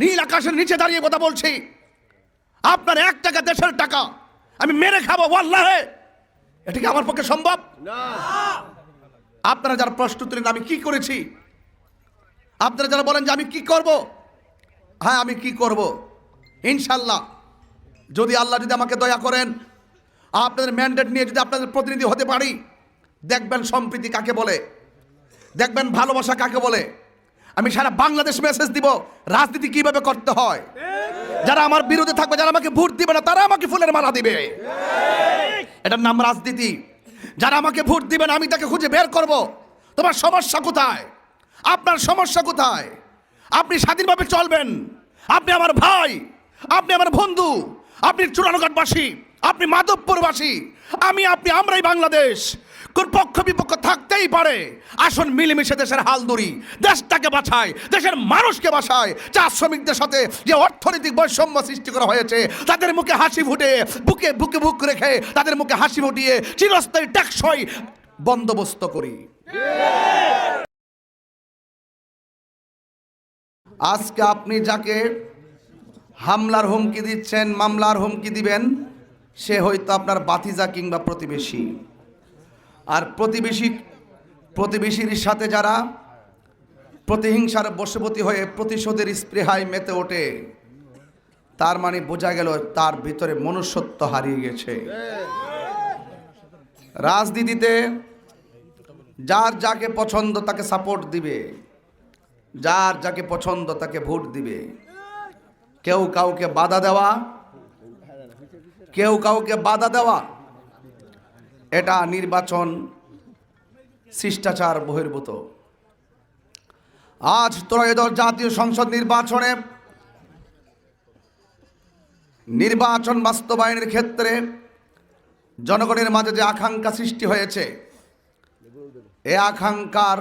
নীল আকাশের নিচে দাঁড়িয়ে কথা বলছি। আপনার এক টাকা দেশের টাকা আমি মেরে খাব ওয়াল্লাহে। এটা কি আমার পক্ষে সম্ভব? আপনারা যারা প্রশ্ন তুলেন আমি কি করেছি? আপনারা যারা বলেন যে আমি কি করব? হ্যাঁ আমি কি করব? ইনশাল্লাহ। যদি আল্লাহ যদি আমাকে দয়া করেন আপনাদের ম্যান্ডেট নিয়ে যদি আপনাদের প্রতিনিধি হতে পারি দেখবেন সম্প্রীতি কাকে বলে? দেখবেন ভালোবাসা কাকে বলে? আমি সারা বাংলাদেশ মেসেজ দিব, রাজনীতি কীভাবে করতে হয়? যারা আমার বিরোধে থাকবে, যারা আমাকে ভোট দিবে না, তারা আমাকে ফুলের মালা দিবে। এটার নাম রাজনীতি। যারা আমাকে ভোট দিবেন আমি তাকে খুঁজে বের করব। তোমার সমস্যা কোথায়? আপনার সমস্যা কোথায়? আপনি স্বাধীনভাবে চলবেন। আপনি আমার ভাই, আপনি আমার বন্ধু, আপনি চূড়ানগরবাসী আপনি মাধবপুরবাসী, আমি, আপনি, আমরাই বাংলাদেশ। কোন পক্ষ বিপক্ষ থাকতেই পারে। আসুন মিলেমিশে দেশের হাল ধরি দেশটাকে বাঁচায় দেশের মানুষকে বাঁচায় চা শ্রমিকদের সাথে যে অর্থনৈতিক বৈষম্য সৃষ্টি করা হয়েছে, তাদের মুখে হাসি ফুটে, বুকে বুকে বুক রেখে তাদের মুখে হাসি ফুটিয়ে চিরস্থায়ী টেকসই বন্দোবস্ত করি। আজকে আপনি যাকে হামলার হুমকি দিচ্ছেন, মামলার হুমকি দিবেন, সে হয়তো আপনার বাতিজা কিংবা প্রতিবেশী। আর প্রতিবেশী প্রতিবেশীর সাথে যারা প্রতিহিংসার বশবতী হয়ে প্রতিশোধের স্পৃহায় মেতে ওঠে, তার মানে বোঝা গেল তার ভিতরে মনুষ্যত্ব হারিয়ে গেছে। রাজনীতিতে যার যাকে পছন্দ তাকে সাপোর্ট দিবে, যার যাকে পছন্দ তাকে ভোট দিবে। কেউ কাউকে বাধা দেওয়া, কেউ কাউকে বাধা দেওয়া এটা নির্বাচন শিষ্টাচার বহির্ভূত। আজ ত্রয়োদশ জাতীয় সংসদ নির্বাচনে নির্বাচন বাস্তবায়নের ক্ষেত্রে জনগণের মাঝে যে আকাঙ্ক্ষা সৃষ্টি হয়েছে, এ আকাঙ্ক্ষার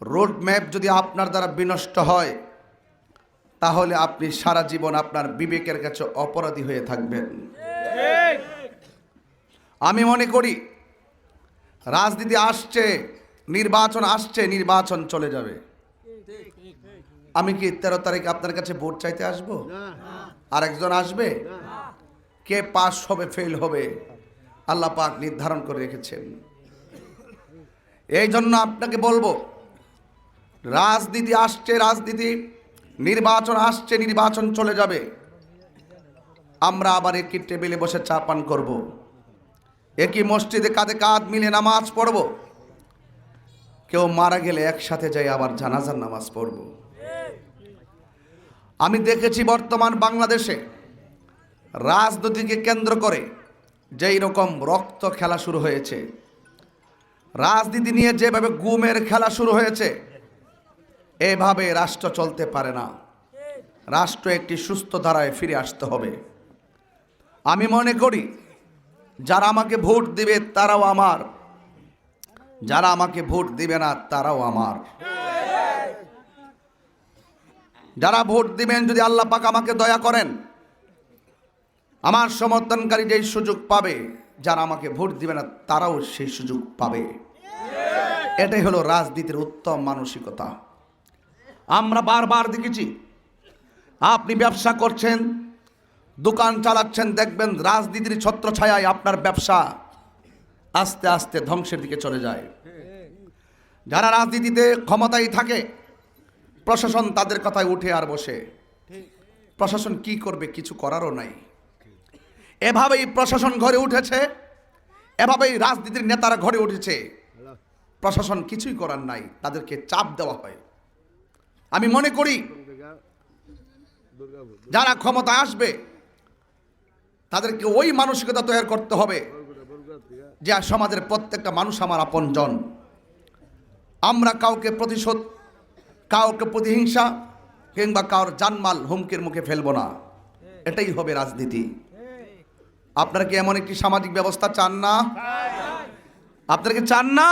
রোড ম্যাপ যদি আপনার দ্বারা বিনষ্ট হয়, তাহলে আপনি সারা জীবন আপনার বিবেকের কাছে অপরাধী হয়ে থাকবেন। আমি মনে করি, রাজনীতি আসছে, নির্বাচন আসছে, নির্বাচন চলে যাবে। আমি কি তেরো তারিখে আপনার কাছে ভোট চাইতে আসব? আর একজন আসবে? কে পাস হবে, ফেল হবে, আল্লাহ পাক নির্ধারণ করে রেখেছেন। এই জন্য আপনাকে বলব, রাজনীতি আসছে, রাজনীতি, নির্বাচন আসছে, নির্বাচন চলে যাবে। আমরা আবার একটি টেবিলে বসে চা পান করব। একই মসজিদে কাঁধে কাঁধ মিলে নামাজ পড়ব। কেউ মারা গেলে একসাথে যাই আবার জানাজার নামাজ পড়ব। আমি দেখেছি বর্তমান বাংলাদেশে রাজনীতিকে কেন্দ্র করে যেই রকম রক্ত খেলা শুরু হয়েছে, রাজনীতি নিয়ে যেভাবে গুমের খেলা শুরু হয়েছে, এভাবে রাষ্ট্র চলতে পারে না। রাষ্ট্র একটি সুস্থ ধারায় ফিরে আসতে হবে। আমি মনে করি যারা আমাকে ভোট দিবে, তারাও আমার। যারা আমাকে ভোট দিবে না, তারাও আমার। যারা ভোট দিবেন, যদি আল্লাহ পাক আমাকে দয়া করেন, আমার সমর্থনকারী যেই সুযোগ পাবে, যারা আমাকে ভোট দিবে না, তারাও সেই সুযোগ পাবে। এটাই হলো রাজনীতির উত্তম মানসিকতা। আমরা বারবার দেখেছি, আপনি ব্যবসা করছেন দোকান চালাচ্ছেন, দেখবেন রাজনীতির ছত্র ছত্রছায়ায় আপনার ব্যবসা আস্তে আস্তে ধ্বংসের দিকে চলে যায়। যারা রাজনীতিতে ক্ষমতায় থাকে, প্রশাসন তাদের কথায় উঠে আর বসে। প্রশাসন কি করবে কিছু করারও নাই। এভাবেই প্রশাসন ঘরে উঠেছে, এভাবেই রাজনীতির নেতারা ঘরে উঠেছে। প্রশাসন কিছুই করার নাই, তাদেরকে চাপ দেওয়া হয়। আমি মনে করি, যারা ক্ষমতা আসবে তাদেরকে ওই মানসিকতা তৈরি করতে হবে যে সমাজের প্রত্যেকটা মানুষ আমার আপনজন। আমরা কাউকে প্রতিশোধ, কাউকে প্রতিহিংসা কিংবা কারোর জানমাল হুমকির মুখে ফেলব না। এটাই হবে রাজনীতি। আপনারা কি এমন একটি সামাজিক ব্যবস্থা চান না? আপনারা কি চান না?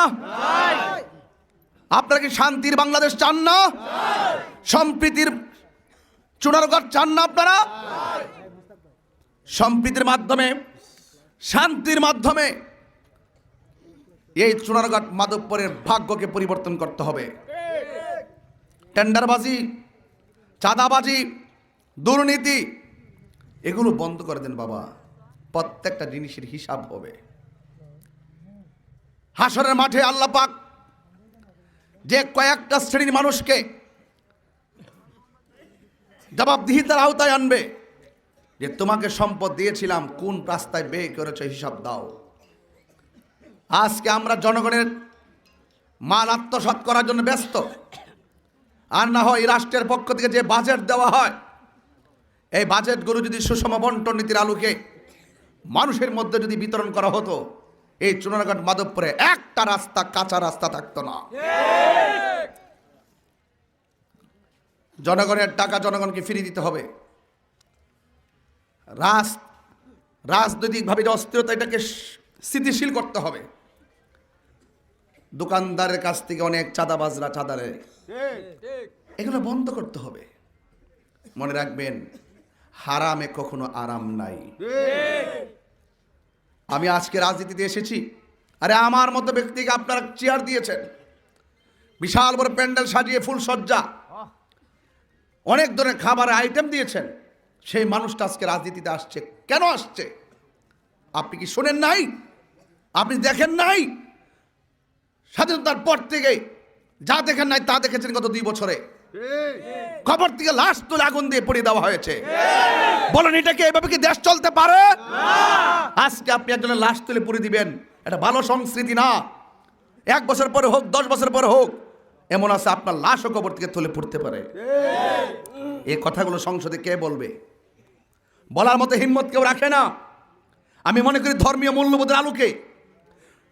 আপনারা কি শান্তির বাংলাদেশ চান না? সম্প্রীতির চুনারগড় চান না আপনারা? সম্প্রীতির মাধ্যমে, শান্তির মাধ্যমে এই চুনারগড় মাধবপুরের ভাগ্যকে পরিবর্তন করতে হবে। টেন্ডারবাজি, চাঁদাবাজি, দুর্নীতি, এগুলো বন্ধ করে দেন বাবা। প্রত্যেকটা জিনিসের হিসাব হবে। হাসরের মাঠে আল্লাহ পাক যে কয়েকটা শ্রেণির মানুষকে জবাবদিহিতার আওতায় আনবে। যে তোমাকে সম্পদ দিয়েছিলাম, কোন রাস্তায় ব্যয় করেছ হিসাব দাও। আজকে আমরা জনগণের মাল আত্মসাৎ করার জন্য ব্যস্ত। আর না হয় রাষ্ট্রের পক্ষ থেকে যে বাজেট দেওয়া হয়, এই বাজেটগুলো যদি সুষম বন্টন নীতির আলোকে মানুষের মধ্যে যদি বিতরণ করা হতো, এই চুনারঘাট মাধবপুরে একটা রাস্তা, কাঁচা রাস্তা থাকতো না। জনগণের টাকা জনগণকে ফিরিয়ে দিতে হবে। রাজ, রাজনৈতিকভাবে যে অস্থিরতা, এটাকে স্থিতিশীল করতে হবে। দোকানদারের কাছ থেকে অনেক চাঁদাবাজরা চাঁদারে এগুলো বন্ধ করতে হবে। মনে রাখবেন, হারামে কখনো আরাম নাই। আমি আজকে রাজনীতিতে এসেছি। আরে আমার মতো ব্যক্তিকে আপনারা চেয়ার দিয়েছেন। বিশাল বড় প্যান্ডেল সাজিয়ে ফুল সজ্জা অনেক ধরনের খাবার আইটেম দিয়েছেন। সেই মানুষটা আজকে রাজনীতিতে আসছে। কেন আসছে? আপনি কি শোনেন নাই? আপনি দেখেন নাই? স্বাধীনতার পর থেকে যা দেখেন নাই তা দেখেছেন গত দুই বছরে। খবর থেকে লাশ তুলে আগুন দিয়ে পড়িয়ে দেওয়া হয়েছে। বলেন, এটা কি এভাবে কি দেশ চলতে পারে? আজকে আপনি একজনের লাশ তুলে পুড়ে দিবেন। এটা ভালো সংস্কৃতি না। এক বছর পরে হোক, দশ বছর পরে হোক, এমন আছে আপনার লাশও কবর থেকে তুলে পড়তে পারে। এই কথাগুলো সংসদে কে বলবে? বলার মতো হিম্মত কেউ রাখে না। আমি মনে করি ধর্মীয় মূল্যবোধের আলোকে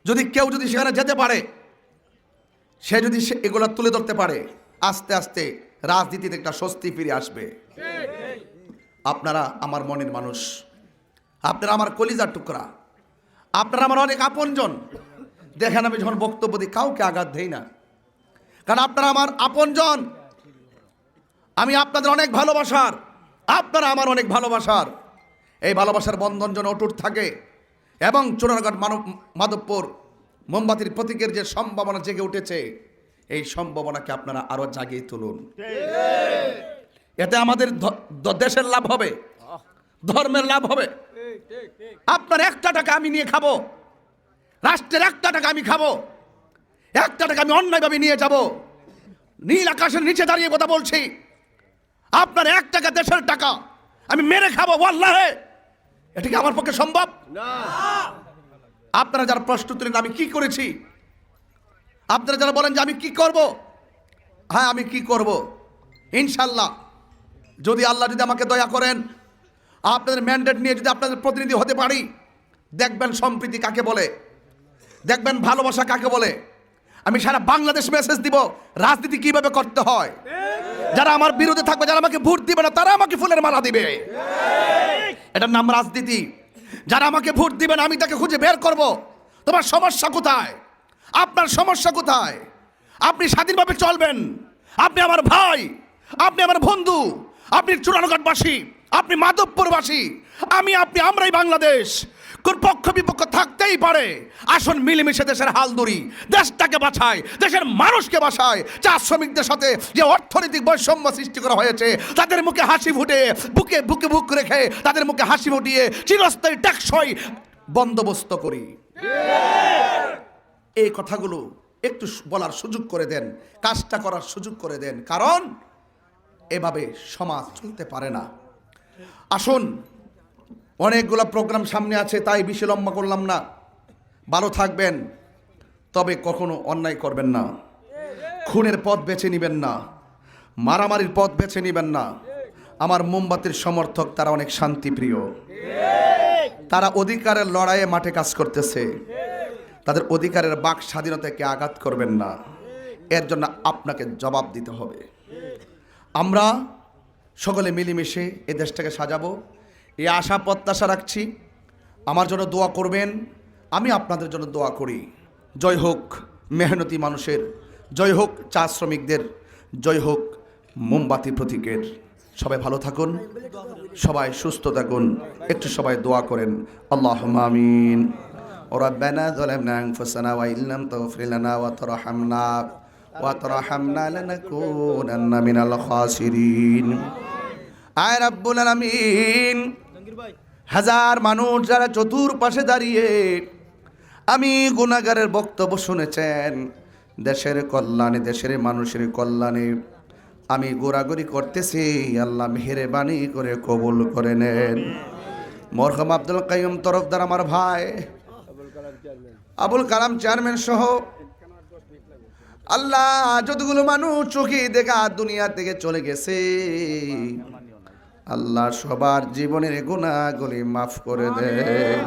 যদি কেউ যদি সেখানে যেতে পারে, সে যদি সে এগুলো তুলে ধরতে পারে, আস্তে আস্তে রাজনীতিতে একটা স্বস্তি ফিরে আসবে। আপনারা আমার মনের মানুষ। আপনারা আমার কলিজার টুকরা। আপনারা আমার অনেক আপনজন। দেখেন আমি যখন বক্তব্য দিই, কাউকে আঘাত দেই না। কারণ আপনারা আমার আপনজন। আমি আপনাদের অনেক ভালোবাসার। আপনারা আমার অনেক ভালোবাসার। এই ভালোবাসার বন্ধন যেন অটুট থাকে এবং চোরারঘাট মানব, মাধবপুর, মোমবাতির প্রতীকের যে সম্ভাবনা জেগে উঠেছে, এই সম্ভাবনাকে আপনারা আরও জাগিয়ে তুলুন। এতে আমাদের দেশের লাভ হবে, ধর্মের লাভ হবে। আপনার একটা টাকা আমি নিয়ে খাব, রাষ্ট্রের একটা টাকা আমি খাব, একটা টাকা আমি অন্যায়ভাবে নিয়ে যাব। নীল আকাশের নিচে দাঁড়িয়ে কথা বলছি। আপনার এক টাকা দেশের টাকা। আমি মেরে খাব ওয়াল্লাহে। এটা কি আমার পক্ষে সম্ভব? আপনারা যারা প্রশ্ন তুলেন আমি কি করেছি? আপনারা যারা বলেন যে আমি কি করব? হ্যাঁ আমি কি করব? ইনশাল্লাহ। যদি আল্লাহ যদি আমাকে দয়া করেন আপনাদের ম্যান্ডেট নিয়ে যদি আপনাদের প্রতিনিধি হতে পারি দেখবেন সম্প্রীতি কাকে বলে? দেখবেন ভালোবাসা কাকে বলে? আমি সারা বাংলাদেশ মেসেজ দিব রাজনীতি কীভাবে করতে হয়? যারা আমার বিরোধে থাকবে, যারা আমাকে ভোট দিবে না, তারা আমাকে ফুলের মালা দিবে। এটার নাম রাজনীতি। যারা আমাকে ভোট দিবেন আমি তাকে খুঁজে বের করব। তোমার সমস্যা কোথায়? আপনার সমস্যা কোথায়? আপনি স্বাধীনভাবে চলবেন। আপনি আমার ভাই, আপনি আমার বন্ধু, আপনি চূড়ানগরবাসী আপনি মাধবপুরবাসী, আমি, আপনি আমরাই বাংলাদেশ। কোন পক্ষ বিপক্ষ থাকতেই পারে। আসুন মিলেমিশে দেশের হাল ধরি দেশটাকে বাঁচায় দেশের মানুষকে বাঁচায় চা শ্রমিকদের সাথে যে অর্থনৈতিক বৈষম্য সৃষ্টি করা হয়েছে, তাদের মুখে হাসি ফুটে, বুকে বুকে বুক রেখে তাদের মুখে হাসি ফুটিয়ে চিরস্থায়ী টেকসই বন্দোবস্ত করি। এই কথাগুলো একটু বলার সুযোগ করে দেন, কাজটা করার সুযোগ করে দেন, কারণ এভাবে সমাজ চলতে পারে না। আসুন অনেকগুলো প্রোগ্রাম সামনে আছে, তাই বেশি লম্বা করলাম না। ভালো থাকবেন, তবে কখনো অন্যায় করবেন না। খুনের পথ বেছে নেবেন না, মারামারির পথ বেছে নেবেন না। আমার মোমবাতির সমর্থক, তারা অনেক শান্তিপ্রিয়। তারা অধিকারের লড়াইয়ে মাঠে কাজ করতেছে। তাদের অধিকারের বাক স্বাধীনতাকে আঘাত করবেন না। এর জন্য আপনাকে জবাব দিতে হবে। আমরা সকলে মিলেমিশে এই দেশটাকে সাজাবো। এই আশা প্রত্যাশা রাখছি আমার জন্য দোয়া করবেন আমি আপনাদের জন্য দোয়া করি জয় হোক মেহনতি মানুষের জয় হোক চা শ্রমিকদের জয় হোক মোমবাতি প্রতীকের সবাই ভালো থাকুন সবাই সুস্থ থাকুন একটু সবাই দোয়া করেন আল্লাহ আমিন وربنا ظلمنا أنفسنا وإن لم تغفر لنا وترحمنا وترحمنا لنكونن من الخاسرين আয় রাব্বুল আলামিন হাজার মানুষ যারা চতুর্পাশে দাঁড়িয়ে আমি গুনাগারের বক্তব্য শুনেছেন, দেশের কল্যাণে, দেশের মানুষের কল্যাণে আমি গোড়াগড়ি করতেছি, আল্লাহ মেহেরবানি করে কবুল করে নেন। মরহম আব্দুল কাইম তরফদার আমার ভাই, আবুল কালাম চেয়ারম্যান সহ আল্লাহ যতগুলো মানুষ চোখে দেখা দুনিয়া থেকে চলে গেছে। আল্লাহ সবার জীবনের গুণাগুলি মাফ করে দেন।